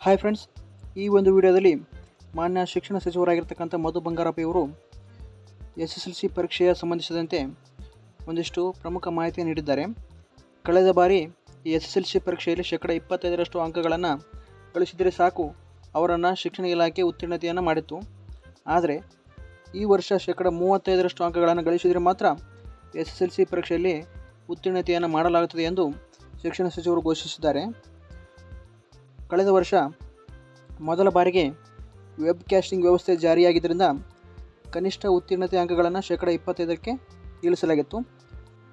Hi friends ಈ ಒಂದು ವಿಡಿಯೋದಲ್ಲಿ ಮಾನ್ಯ ಶಿಕ್ಷಣ ಸಚಿವರಾಗಿರ್ತಕ್ಕಂಥ ಮಧು ಬಂಗಾರಪ್ಪ ಇವರು ಎಸ್ ಎಸ್ ಎಲ್ ಸಿ ಪರೀಕ್ಷೆಯ ಸಂಬಂಧಿಸಿದಂತೆ ಒಂದಿಷ್ಟು ಪ್ರಮುಖ ಮಾಹಿತಿ ನೀಡಿದ್ದಾರೆ. ಕಳೆದ ಬಾರಿ ಈ ಎಸ್ ಎಸ್ ಎಲ್ ಸಿ ಪರೀಕ್ಷೆಯಲ್ಲಿ ಶೇಕಡ ಇಪ್ಪತ್ತೈದರಷ್ಟು ಅಂಕಗಳನ್ನು ಗಳಿಸಿದರೆ ಸಾಕು, ಅವರನ್ನು ಶಿಕ್ಷಣ ಇಲಾಖೆ ಉತ್ತೀರ್ಣತೆಯನ್ನು ಮಾಡಿತ್ತು. ಆದರೆ ಈ ವರ್ಷ ಶೇಕಡ ಮೂವತ್ತೈದರಷ್ಟು ಅಂಕಗಳನ್ನು ಗಳಿಸಿದರೆ ಮಾತ್ರ ಎಸ್ ಎಸ್ ಎಲ್ ಸಿ ಪರೀಕ್ಷೆಯಲ್ಲಿ ಉತ್ತೀರ್ಣತೆಯನ್ನು ಮಾಡಲಾಗುತ್ತದೆ ಎಂದು ಶಿಕ್ಷಣ ಸಚಿವರು ಘೋಷಿಸಿದ್ದಾರೆ. ಕಳೆದ ವರ್ಷ ಮೊದಲ ಬಾರಿಗೆ ವೆಬ್ ಕ್ಯಾಸ್ಟಿಂಗ್ ವ್ಯವಸ್ಥೆ ಜಾರಿಯಾಗಿದ್ದರಿಂದ ಕನಿಷ್ಠ ಉತ್ತೀರ್ಣತೆ ಅಂಕಗಳನ್ನು ಶೇಕಡ ಇಪ್ಪತ್ತೈದಕ್ಕೆ ಇಳಿಸಲಾಗಿತ್ತು.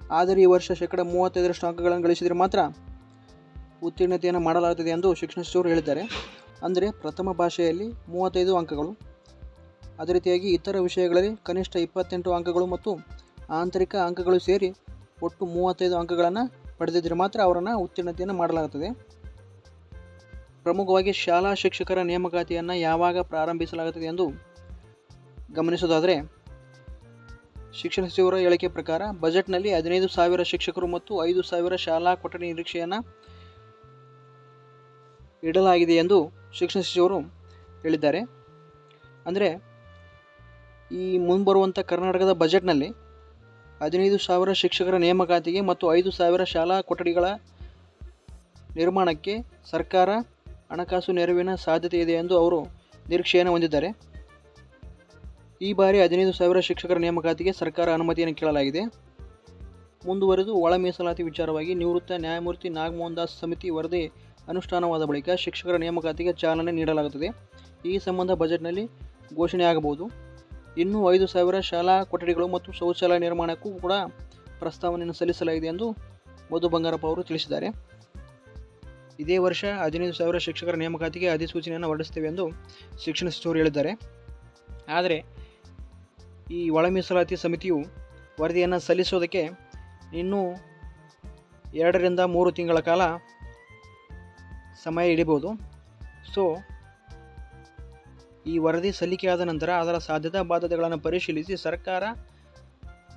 ಆದರೆ ಈ ವರ್ಷ ಶೇಕಡ ಮೂವತ್ತೈದರಷ್ಟು ಅಂಕಗಳನ್ನು ಗಳಿಸಿದರೆ ಮಾತ್ರ ಉತ್ತೀರ್ಣತೆಯನ್ನು ಮಾಡಲಾಗುತ್ತದೆ ಎಂದು ಶಿಕ್ಷಣ ಸಚಿವರು ಹೇಳಿದ್ದಾರೆ. ಅಂದರೆ ಪ್ರಥಮ ಭಾಷೆಯಲ್ಲಿ ಮೂವತ್ತೈದು ಅಂಕಗಳು. ಅದೇ ರೀತಿಯಾಗಿ ಇತರ ವಿಷಯಗಳಲ್ಲಿ ಕನಿಷ್ಠ ಇಪ್ಪತ್ತೆಂಟು ಅಂಕಗಳು ಮತ್ತು ಆಂತರಿಕ ಅಂಕಗಳು ಸೇರಿ ಒಟ್ಟು ಮೂವತ್ತೈದು ಅಂಕಗಳನ್ನು ಪಡೆದಿದ್ದರೆ ಮಾತ್ರ ಅವರನ್ನು ಉತ್ತೀರ್ಣತೆಯನ್ನು ಮಾಡಲಾಗುತ್ತದೆ. ಪ್ರಮುಖವಾಗಿ ಶಾಲಾ ಶಿಕ್ಷಕರ ನೇಮಕಾತಿಯನ್ನು ಯಾವಾಗ ಪ್ರಾರಂಭಿಸಲಾಗುತ್ತದೆ ಎಂದು ಗಮನಿಸೋದಾದರೆ, ಶಿಕ್ಷಣ ಸಚಿವರ ಹೇಳಿಕೆ ಪ್ರಕಾರ ಬಜೆಟ್ನಲ್ಲಿ ಹದಿನೈದು ಸಾವಿರ ಶಿಕ್ಷಕರು ಮತ್ತು ಐದು ಸಾವಿರ ಶಾಲಾ ಕೊಠಡಿ ನಿರೀಕ್ಷೆಯನ್ನು ಇಡಲಾಗಿದೆ ಎಂದು ಶಿಕ್ಷಣ ಸಚಿವರು ಹೇಳಿದ್ದಾರೆ. ಅಂದರೆ, ಈ ಮುಂಬರುವಂಥ ಕರ್ನಾಟಕದ ಬಜೆಟ್ನಲ್ಲಿ ಹದಿನೈದು ಸಾವಿರ ಶಿಕ್ಷಕರ ನೇಮಕಾತಿಗೆ ಮತ್ತು ಐದು ಸಾವಿರ ಶಾಲಾ ಕೊಠಡಿಗಳ ನಿರ್ಮಾಣಕ್ಕೆ ಸರ್ಕಾರ ಹಣಕಾಸು ನೆರವಿನ ಸಾಧ್ಯತೆ ಇದೆ ಎಂದು ಅವರು ನಿರೀಕ್ಷೆಯನ್ನು ಹೊಂದಿದ್ದಾರೆ. ಈ ಬಾರಿ ಹದಿನೈದು ಸಾವಿರ ಶಿಕ್ಷಕರ ನೇಮಕಾತಿಗೆ ಸರ್ಕಾರ ಅನುಮತಿಯನ್ನು ಕೇಳಲಾಗಿದೆ. ಮುಂದುವರೆದು ಒಳ ಮೀಸಲಾತಿ ವಿಚಾರವಾಗಿ ನಿವೃತ್ತ ನ್ಯಾಯಮೂರ್ತಿ ನಾಗಮೋಹನ್ ದಾಸ್ ಸಮಿತಿ ವರದಿ ಅನುಷ್ಠಾನವಾದ ಬಳಿಕ ಶಿಕ್ಷಕರ ನೇಮಕಾತಿಗೆ ಚಾಲನೆ ನೀಡಲಾಗುತ್ತದೆ. ಈ ಸಂಬಂಧ ಬಜೆಟ್ನಲ್ಲಿ ಘೋಷಣೆಯಾಗಬಹುದು ಇನ್ನೂ ಐದು ಸಾವಿರ ಶಾಲಾ ಕೊಠಡಿಗಳು ಮತ್ತು ಶೌಚಾಲಯ ನಿರ್ಮಾಣಕ್ಕೂ ಕೂಡ ಪ್ರಸ್ತಾವನೆಯನ್ನು ಸಲ್ಲಿಸಲಾಗಿದೆ ಎಂದು ಮಧು ಬಂಗಾರಪ್ಪ ಅವರು ತಿಳಿಸಿದ್ದಾರೆ. ಇದೇ ವರ್ಷ ಹದಿನೈದು ಸಾವಿರ ಶಿಕ್ಷಕರ ನೇಮಕಾತಿಗೆ ಅಧಿಸೂಚನೆಯನ್ನು ಹೊರಡಿಸ್ತೇವೆ ಎಂದು ಶಿಕ್ಷಣ ಸಚಿವರು ಹೇಳಿದ್ದಾರೆ. ಆದರೆ ಈ ಒಳ ಮೀಸಲಾತಿ ಸಮಿತಿಯು ವರದಿಯನ್ನು ಸಲ್ಲಿಸೋದಕ್ಕೆ ಇನ್ನೂ ಎರಡರಿಂದ ಮೂರು ತಿಂಗಳ ಕಾಲ ಸಮಯ ಹಿಡಿಬೋದು ಸೊ ಈ ವರದಿ ಸಲ್ಲಿಕೆಯಾದ ನಂತರ ಅದರ ಸಾಧ್ಯತಾ ಬಾಧ್ಯತೆಗಳನ್ನು ಪರಿಶೀಲಿಸಿ ಸರ್ಕಾರ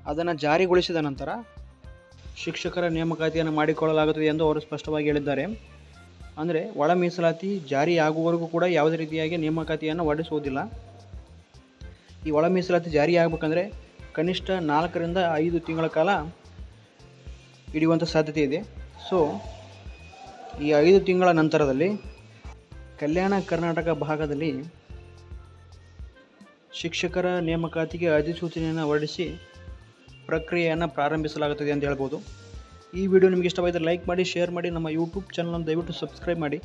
ಅದನ್ನು ಜಾರಿಗೊಳಿಸಿದ ನಂತರ ಶಿಕ್ಷಕರ ನೇಮಕಾತಿಯನ್ನು ಮಾಡಿಕೊಳ್ಳಲಾಗುತ್ತದೆ ಎಂದು ಅವರು ಸ್ಪಷ್ಟವಾಗಿ ಹೇಳಿದ್ದಾರೆ. ಅಂದರೆ ಒಳ ಮೀಸಲಾತಿ ಜಾರಿಯಾಗುವವರೆಗೂ ಕೂಡ ಯಾವುದೇ ರೀತಿಯಾಗಿ ನೇಮಕಾತಿಯನ್ನು ಹೊರಡಿಸುವುದಿಲ್ಲ. ಈ ಒಳ ಮೀಸಲಾತಿ ಜಾರಿಯಾಗಬೇಕಂದ್ರೆ ಕನಿಷ್ಠ ನಾಲ್ಕರಿಂದ ಐದು ತಿಂಗಳ ಕಾಲ ಹಿಡಿಯುವಂಥ ಸಾಧ್ಯತೆ ಇದೆ. ಸೊ ಈ ಐದು ತಿಂಗಳ ನಂತರದಲ್ಲಿ ಕಲ್ಯಾಣ ಕರ್ನಾಟಕ ಭಾಗದಲ್ಲಿ ಶಿಕ್ಷಕರ ನೇಮಕಾತಿಗೆ ಅಧಿಸೂಚನೆಯನ್ನು ಹೊರಡಿಸಿ ಪ್ರಕ್ರಿಯೆಯನ್ನು ಪ್ರಾರಂಭಿಸಲಾಗುತ್ತದೆ ಅಂತ ಹೇಳ್ಬೋದು. ಈ ವಿಡಿಯೋ ನಿಮಗೆ ಇಷ್ಟವಾದರೆ ಲೈಕ್ ಮಾಡಿ ಶೇರ್ ಮಾಡಿ ನಮ್ಮ ಯೂಟ್ಯೂಬ್ ಚಾನಲನ್ನು ದಯವಿಟ್ಟು ಸಬ್ಸ್ಕ್ರೈಬ್ ಮಾಡಿ.